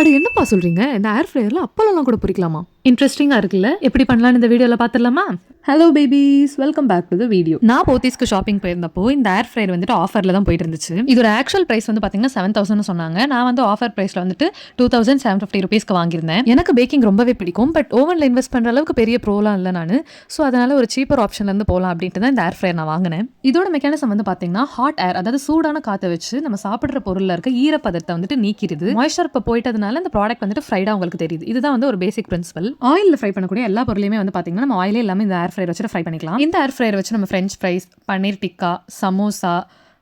அது என்னப்பா சொல்கிறீங்க இந்த ஏர் ஃப்ரையரில் அப்பளம்லாம் கூட பொறிக்கலாமா இன்ட்ரெஸ்டிங்கா இருக்குல்ல? எப்படி பண்ணலாம்னு இந்த வீடியோல பாத்துடலாமா? Hello babies welcome back to the video நான் போத்தீஸ்க்கு ஷாப்பிங் போயிருந்தப்போ இந்த ஏர் ஃப்ரையர் வந்துட்டு ஆஃபர்ல தான் போயிட்டு இருந்துச்சு இதோட ஆக்சுவல் பிரைஸ் வந்து பாத்தீங்கன்னா செவன் தௌசண்ட் சொன்னாங்க. நான் வந்து ஆஃபர் பிரைஸ்ல வந்துட்டு டூ தௌசண்ட் செவன் ஃபிஃப்டி ருபீஸ்க்கு வாங்கியிருந்தேன். எனக்கு பேக்கிங் ரொம்பவே பிடிக்கும். பட் ஓவன்ல இன்வெஸ்ட் பண்ற அளவுக்கு பெரிய ப்ரோலாம் இல்லை நான். ஸோ அதனால ஒரு சீப்பர் ஆப்ஷன்ல இருந்து போகலாம் அப்படின்ட்டு தான் இந்த ஏர் ஃப்ரையர் நான் வாங்கினேன். இதோட மெக்கானிசம் வந்து பாத்தீங்கன்னா ஹாட் ஏர் அதாவது சூடான காற்றை வச்சு நம்ம சாப்பிடுற பொருள்ல இருக்க ஈரப்பதத்தை வந்துட்டு நீக்கிடுது. மாய்ஸ்சர் இப்போ போயிட்டதுனால இந்த ப்ராடக்ட் வந்துட்டு ஃப்ரைடா உங்களுக்கு தெரியுது. இதுதான் வந்து ஒரு பேசிக் பிரின்சிபல் ஆயிலில் ஃப்ரை பண்ணக்கூடிய எல்லா பொருளையுமே வந்து பார்த்தீங்கன்னா நம்ம ஆயிலே எல்லாமே இந்த ஏர் ஃப்ரையர் வச்சு ஃப்ரை பண்ணிக்கலாம். இந்த ஏர் ஃப்ரையர் வச்சு நம்ம ஃப்ரெஞ்ச் ஃப்ரைஸ் பன்னீர் டிக்கா சமோசா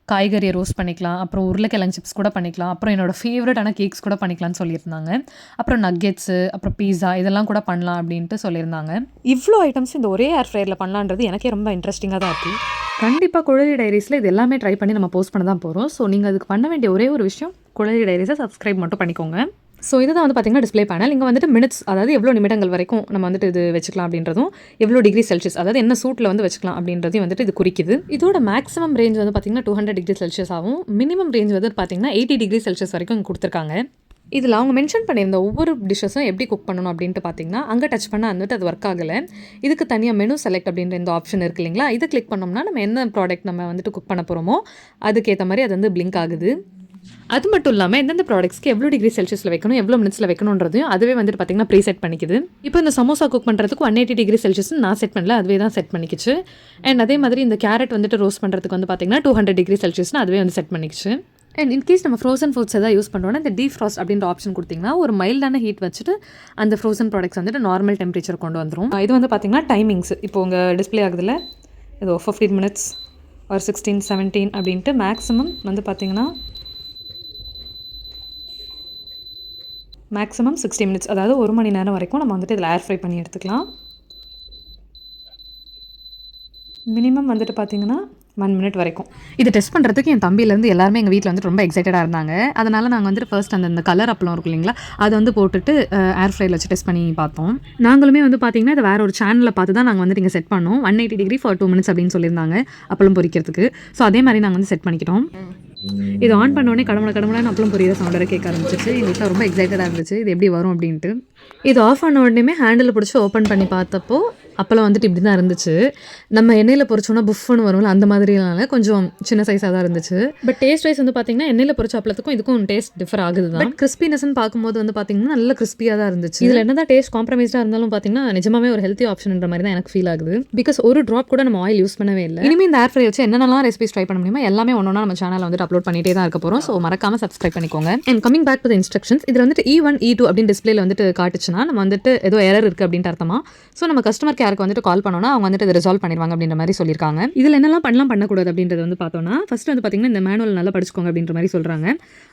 காய்கறியை ரோஸ்ட் பண்ணிக்கலாம். அப்புறம் உருளைக்கிழங்கு சிப்ஸ் கூட பண்ணிக்கலாம். அப்புறம் என்னோட ஃபேவரட்டான கேக்ஸ் கூட பண்ணிக்கலாம்னு சொல்லியிருந்தாங்க. அப்புறம் நக்கெட்ஸு அப்புறம் பீஸா இதெல்லாம் கூட பண்ணலாம் அப்படின்ட்டு சொல்லியிருந்தாங்க. இவ்வளோ ஐட்டம்ஸ் இந்த ஒரே ஏர் ஃப்ரையரில் பண்ணலான்றது எனக்கே ரொம்ப இன்ட்ரெஸ்டிங்காக தான் இருக்குது கண்டிப்பாக குழலி டைரிஸில் இது எல்லாமே ட்ரை பண்ணி நம்ம போஸ்ட் பண்ண தான் போகிறோம் ஸோ நீங்கள் அதுக்கு பண்ண வேண்டிய ஒரே ஒரு விஷயம் குழலி டைரிஸை சப்ஸ்கிரைப் மட்டும் பண்ணிக்கோங்க. ஸோ இதுதான் வந்து பார்த்தீங்கன்னா டிஸ்ப்ளே பேனல் இங்கே வந்துட்டு மினிட்ஸ் அதாவது எவ்வளோ நிமிடங்கள் வரைக்கும் நம்ம வந்துட்டு இது வச்சுக்கலாம் அப்படின்றதும் எவ்வளோ டிகிரி செல்சியஸ் அதாவது என்ன சூட்டில் வந்து வச்சுக்கலாம் அப்படின்றதையும் வந்துட்டு இது குறிக்குது. இதோட மேக்ஸிமம் ரேஞ்ச் வந்து பார்த்தீங்கன்னா டூ ஹண்ட்ரட் டிகிரி செல்சியஸ் ஆகும். மினிமம் ரேஞ்ச் வந்து பார்த்தீங்கன்னா எயிட்டி டிகிரி செல்சியஸ் வரைக்கும் கொடுத்துருக்காங்க. இதில் அவங்க மென்ஷன் பண்ணியிருந்த ஒவ்வொரு டிஷ்ஷஸும் எப்படி குக் பண்ணணும் அப்படின்ட்டு பார்த்தீங்கன்னா அங்கே டச் பண்ணால் வந்துட்டு அது ஒர்க் ஆகலை. இதுக்கு தனியாக மெனு செலக்ட் அப்படின்ற இந்த ஆப்ஷன் இருக்கு இல்லைங்களா? இதை கிளிக் பண்ணோம்னா நம்ம என்ன ப்ராடக்ட் நம்ம வந்துட்டு குக் பண்ண போகிறோமோ அதுக்கேற்ற மாதிரி அது வந்து பிளிங்க் ஆகுது. அது மட்டும் இல்லாமல் எந்தெந்த ப்ராடக்ட்ஸ்க்கு எவ்வளோ டிகிரி செல்சியஸில் வைக்கணும் எவ்வளோ மினிட்ஸில் வைக்கணுன்றதையும் அதுவே வந்துட்டு பார்த்தீங்கன்னா ப்ரீ செட் பண்ணிக்குது. இப்போ இந்த சமோசா குக் பண்ணுறதுக்கு ஒன் எயிட்டி டிகிரி செல்சியஸ் நான் செட் பண்ணல அதுவே தான் செட் பண்ணிக்கிச்சு. அண்ட் அதே மாதிரி இந்த கேரட் வந்துட்டு ரோஸ்ட் பண்ணுறதுக்கு வந்து பார்த்தீங்கன்னா டூ ஹண்ட்ரட் டிகிரி செல்சியஸ்னு அதுவே வந்து செட் பண்ணிக்கிச்சு. அண்ட் இன்கேஸ் நம்ம ஃப்ரோசன் ஃபுட்ஸ் எதாவது யூஸ் பண்ணுறோன்னா இந்த டீப் ஃப்ராஸ்ட் அப்படின்ற ஆப்ஷன் கொடுத்தீங்கன்னா ஒரு மைல்டான ஹீட் வச்சுட்டு அந்த ஃப்ரோசன் ப்ராடக்ட்ஸ் வந்துட்டு நார்மல் டெம்பரேச்சர் கொண்டு வந்துடும் இது வந்து பார்த்தீங்கன்னா டைமிங்ஸ் இப்போ உங்கள் டிஸ்ப்ளே ஆகுதுல இது ஃபிஃப்டீன் மினிட்ஸ் ஒரு சிக்ஸ்டீன் செவன்டீன் அப்படின்ட்டு மேக்ஸிமம் வந்து பார்த்தீங்கன்னா மேக்ஸிமம் சிக்ஸ்டி மினிட்ஸ் அதாவது ஒரு மணி நேரம் வரைக்கும் நம்ம வந்துட்டு இதில் ஏர் ஃப்ரை பண்ணி எடுத்துக்கலாம். மினிமம் வந்துட்டு பார்த்தீங்கன்னா ஒன் மினிட் வரைக்கும். இது டெஸ்ட் பண்ணுறதுக்கு என் தம்பியிலேருந்து எல்லாருமே எங்கள் வீட்டில் வந்துட்டு ரொம்ப எக்ஸைட்டடாக இருந்தாங்க. அதனால் நாங்கள் வந்துட்டு ஃபர்ஸ்ட் அந்த இந்த கலர் அப்பளம் இருக்கும் இல்லைங்களா அதை வந்து போட்டுட்டு ஏர் ஃப்ரைல வச்சு டெஸ்ட் பண்ணி பார்த்தோம். நாங்களுமே வந்து பார்த்தீங்கன்னா இதை வேறு ஒரு சேனலில் பார்த்து தான் நாங்கள் வந்துட்டு இங்கே செட் பண்ணோம். One eighty degree for two minutes அப்படின்னு சொல்லியிருந்தாங்க அப்பளம் பொரிக்கிறதுக்கு ஸோ அதே மாதிரி நாங்கள் வந்து செட் பண்ணிக்கிட்டோம். இது ஆன் பண்ண உடனே கடமுட கடமுடன்னு அப்பளம் பொரியிற சவுண்டரை கேட்க ஆரம்பிச்சிச்சு எங்கள் வீட்டில் ரொம்ப எக்ஸைட்டடாக இருந்துச்சு. இது எப்படி வரும் அப்படின்ட்டு. இது ஆஃப் பண்ண உடனே ஹேண்டில் பிடிச்சி ஓப்பன் பண்ணி பார்த்தப்போ அப்பளம் வந்துட்டு இப்படி தான் இருந்துச்சு. நம்ம எண்ணெயில் பொரிச்சோன்னா புஃப்னு வரும்ல அந்த மாதிரினால கொஞ்சம் சின்ன சைஸாக தான் இருந்துச்சு. பட் டேஸ்ட் வைஸ் வந்து பார்த்தீங்கன்னா எண்ணெயில் பொரிச்ச அப்பளத்துக்கும் இதுக்கும் டேஸ்ட் டிஃபர் ஆகுது தான் பட் கிறிஸ்பினஸ்னு பார்க்கும்போது வந்து பார்த்தீங்கன்னா நல்ல கிறிஸ்பியாக தான் இருந்துச்சு. இதில் என்ன தான் டேஸ்ட் காம்ப்ரமைஸ்டாக இருந்தாலும் பார்த்தீங்கன்னா நிஜமாவே ஒரு ஹெல்த்தி ஆப்ஷன்ன்ற மாதிரி தான் எனக்கு ஃபீல் ஆகுது. பிகாஸ் ஒரு ட்ராப் கூட நம்ம ஆயில் யூஸ் பண்ணவே இல்லை. இனிமேல் இந்த ஏர் ஃப்ரை வச்சு என்னென்னலாம் ரெசிபிஸ் ட்ரை பண்ண முடியுமோ எல்லாமே ஒன்றா நம்ம சேனலில் வந்துட்டு அப்லோட் பண்ணிட்டே தான் இருக்க போகிறோம் ஸோ மறக்காம சப்ஸ்கிரைப் பண்ணிக்கோங்க. And coming back to instructions இதில் வந்துட்டு இ ஒன் இ டூ அப்படின்னு டிஸ்பிளேல வந்துட்டு காட்டுச்சுன்னா நம்ம வந்துட்டு ஏதோ எரர் இருக்குது அப்படின்ட்டு அர்த்தமா? ஸோ நம்ம கஸ்டமர் யாருக்கு வந்துட்டு கால் பண்ணோம்னா அவங்க வந்துட்டு இதை ரிசால்வ் பண்ணிடுவாங்க அப்படின்ற மாதிரி சொல்லியிருக்காங்க. இதில் என்னெல்லாம் பண்ணலாம் பண்ணக்கூடாது அப்படின்றது வந்து பார்த்தோம்னா ஃபர்ஸ்ட் வந்து பார்த்தீங்கன்னா இந்த மேனுவல் நல்லா படிச்சுக்கோங்க அப்படின்ற மாதிரி சொல்கிறாங்க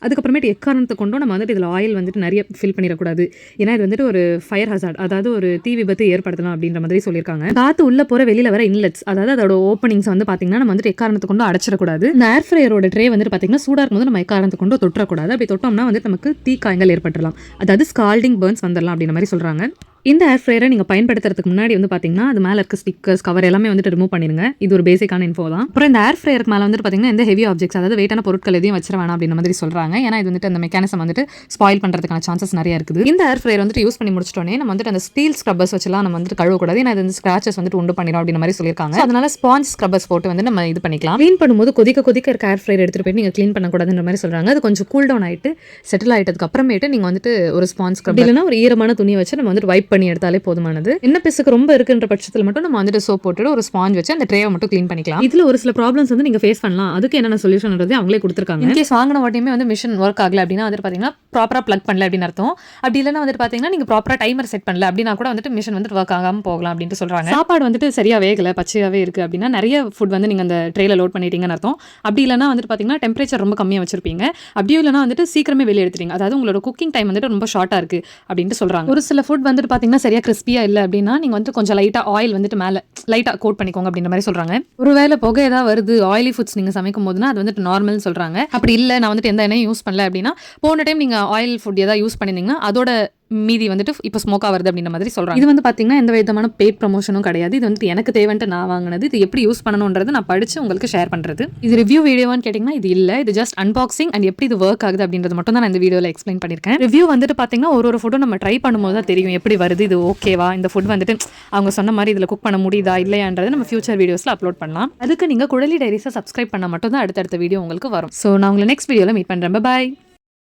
அதுக்கப்புறமேட்டு எக்காரணத்தை கொண்டும் நம்ம வந்துட்டு இதில் ஆயில் வந்துட்டு நிறைய ஃபில் பண்ணிடக்கூடாது. ஏன்னா இது வந்துட்டு ஒரு ஃபயர் ஹசார்ட் அதாவது ஒரு தீ விபத்து ஏற்படுத்தலாம் அப்படின்ற மாதிரி சொல்லியிருக்காங்க. காற்று உள்ள போகிற வெளியில் வர இன்லெட்ஸ் அதாவது அதோட ஓப்பனிங்ஸ் வந்து பார்த்தீங்கன்னா நம்ம வந்துட்டு எக்காரணத்தை கொண்டு அடைச்சிடக்கூடாது. இந்த ஏர் ஃப்ரையரோட ட்ரே வந்துட்டு பார்த்தீங்கன்னா சூடாக இருக்கும்போது நம்ம எக்காரணத்தை கொண்டு தொட்டக்கூடாது. அப்படி தொட்டோம்னா வந்துட்டு நமக்கு தீ காயங்கள் ஏற்பட்டுடலாம். அதாவது ஸ்கால்டிங் பர்ன்ஸ் வந்துடலாம் அப்படின்ற மாதிரி சொல்கிறாங்க இந்த ஏர் ஃப்ரையரை நீங்கள் பயன்படுத்துறதுக்கு முன்னாடி வந்து பார்த்தீங்கன்னா அது மேலே இருக்க ஸ்டிக்கர்ஸ் கவர் எல்லாமே வந்துட்டு ரிமூவ் பண்ணிடுங்க. இது ஒரு பேசிக்கான இன்ஃபோ தான். அப்புறம் இந்த ஏர் ஃப்ரையருக்கு மேலே வந்துட்டு பார்த்தீங்கன்னா எந்த ஹெவி ஆப்ஜெக்ட்ஸ் அதாவது வெயிட்டான பொருட்கள் எதையும் வச்சிட வேணாம் அப்படின்ற மாதிரி சொல்கிறாங்க ஏன்னா இது வந்துட்டு அந்த மெக்கானிசம் வந்துட்டு ஸ்பாயில் பண்ணுறதுக்கான சான்சஸ் நிறைய இருக்குது. இந்த ஏர் ஃப்ரையர் வந்துட்டு யூஸ் பண்ணி முடிச்சிட்டோன்னே நம்ம வந்துட்டு அந்த ஸ்டீல் ஸ்க்ரப்பர்ஸ் வச்சுலாம் நம்ம வந்துட்டு கழுவக்கூடாது. ஏன்னா இது வந்து ஸ்க்ராச்சஸ் வந்துட்டு உண்டு பண்ணிடும் அப்படின்ற மாதிரி சொல்லியிருக்காங்க. அதனால ஸ்பாஞ்ச் ஸ்க்ரப்பர்ஸ் போட்டு வந்து நம்ம இது பண்ணிக்கலாம். க்ளீன் பண்ணும்போது கொதிக்க கொதிக்க இருக்க ஏர் ஃப்ரையர் எடுத்துகிட்டு போய் நீங்கள் க்ளீன் பண்ணக்கூடாதுன்ற மாதிரி சொல்கிறாங்க அது கொஞ்சம் கூல் டவுன் ஆகிட்டு செட்டில் ஆகிட்டதுக்கு அப்புறமேட்டு நீங்கள் வந்துட்டு ஒரு ஸ்பாஞ்ச் ஸ்க்ரப் இல்லைன்னா ஒரு ஈரமான துணியை வச்சு நம்ம வந்துட்டு வைப் பண்ணி எடுத்தாலே போதுமானது. என்ன பிசுக்கு ரொம்ப இருக்குன்ற பட்சத்தில் மட்டும் நம்ம வந்துட்டு சோப் போட்டுட்டு ஒரு ஸ்பாஞ்ச் வச்சு அந்த ட்ரேவை மட்டும் க்ளீன் பண்ணிக்கலாம். இதில் ஒரு சில ப்ராப்ளம்ஸ் வந்து நீங்கள் ஃபேஸ் பண்ணலாம். அதுக்கு என்னென்ன சொல்யூஷன்ன்றது அவங்களே கொடுத்துருக்காங்க. இன்கேஸ் வாங்கின வாட்டியுமே வந்து மிஷின் ஒர்க் ஆகல அப்படின்னா வந்துட்டு பார்த்தீங்கன்னா ப்ராப்பராக ப்ளக் பண்ணல அப்படின்னு அர்த்தம். அப்படி இல்லைன்னா வந்துட்டு பார்த்தீங்கன்னா நீங்கள் ப்ராப்பராக டைமர் செட் பண்ணல அப்படின்னா கூட வந்துட்டு மிஷின் வந்துட்டு ஒர்க் ஆகாமல் போகலாம் அப்படின்ட்டு சொல்கிறாங்க சாப்பாடு வந்துட்டு சரியாக வேகலை பச்சையாகவே இருக்குது அப்படின்னா நிறைய ஃபுட் வந்து நீங்கள் அந்த ட்ரேல லோட் பண்ணிட்டீங்கன்னு அர்த்தம். அப்படி இல்லைன்னா வந்துட்டு பார்த்தீங்கன்னா டெம்பரேச்சர் ரொம்ப கம்மியாக வச்சிருப்பீங்க. அப்படியும் இல்லைனா வந்துட்டு சீக்கிரமே வெளியே எடுத்துறீங்க அதாவது உங்களோட குக்கிங் டைம் வந்துட்டு ரொம்ப ஷார்ட்டாக இருக்குது அப்படின்ட்டு சொல்கிறாங்க ஒரு சில ஃபுட் வந்துட்டு பார்த்தீங்கன்னா சரியாக கிறிஸ்பியாக இல்லை அப்படின்னா நீங்கள் வந்து கொஞ்சம் லைட்டாக ஆயில் வந்துட்டு மேலே லைட்டாக கோட் பண்ணிக்கோங்க அப்படின்ற மாதிரி சொல்கிறாங்க ஒருவேளை புகை ஏதாவது வருது ஆயிலி ஃபுட்ஸ் நீங்கள் சமைக்கும் போதுனா அது வந்துட்டு நார்மல்னு சொல்கிறாங்க அப்படி இல்லை நான் வந்துட்டு எந்த எண்ணெயும் யூஸ் பண்ணல அப்படின்னா போன டைம் நீங்கள் ஆயில் ஃபுட் ஏதாவது யூஸ் பண்ணியிருந்தீங்கன்னா அதோட மீதி வந்துட்டு இப்போ ஸ்மோக்காக வருது அப்படின்ற மாதிரி சொல்கிறாங்க இது வந்து பார்த்தீங்கன்னா எந்த விதமான பெய்ட் ப்ரமோஷனும் கிடையாது. இது வந்துட்டு எனக்கு தேவைன்ட்டு நான் வாங்கினது. இது எப்படி யூஸ் பண்ணணுன்றது நான் படித்து உங்களுக்கு ஷேர் பண்ணுறது இது ரிவ்யூ வீடியோவான்னு கேட்டிங்கன்னா இது இல்லை. இது ஜஸ்ட் அன்பாக்சிங் அண்ட் எப்படி இது ஒர்க் ஆகுது அப்படின்றது மட்டும் தான் நான் இந்த வீடியோவில் எக்ஸ்பிளைன் பண்ணியிருக்கேன். ரிவ்யூ வந்துட்டு பார்த்தீங்கன்னா ஒரு ஒரு ஃபுட்டும் நம்ம ட்ரை பண்ணும்போது தான் தெரியும். எப்படி வருது இது ஓகேவா இந்த ஃபுட் வந்துட்டு அவங்க சொன்ன மாதிரி இதில் குக் பண்ண முடியுதா இல்லையான்றது நம்ம ஃபியூச்சர் வீடியோஸில் அப்லோட் பண்ணலாம். அதுக்கு நீங்கள் குடலி டைரிஸை சப்ஸ்கிரைப் பண்ணால் மட்டும் தான் அடுத்தடுத்த வீடியோ உங்களுக்கு வரும். ஸோ நான் உங்களை நெக்ஸ்ட் வீடியோவில் மீட் பண்ணுறேன் பாய்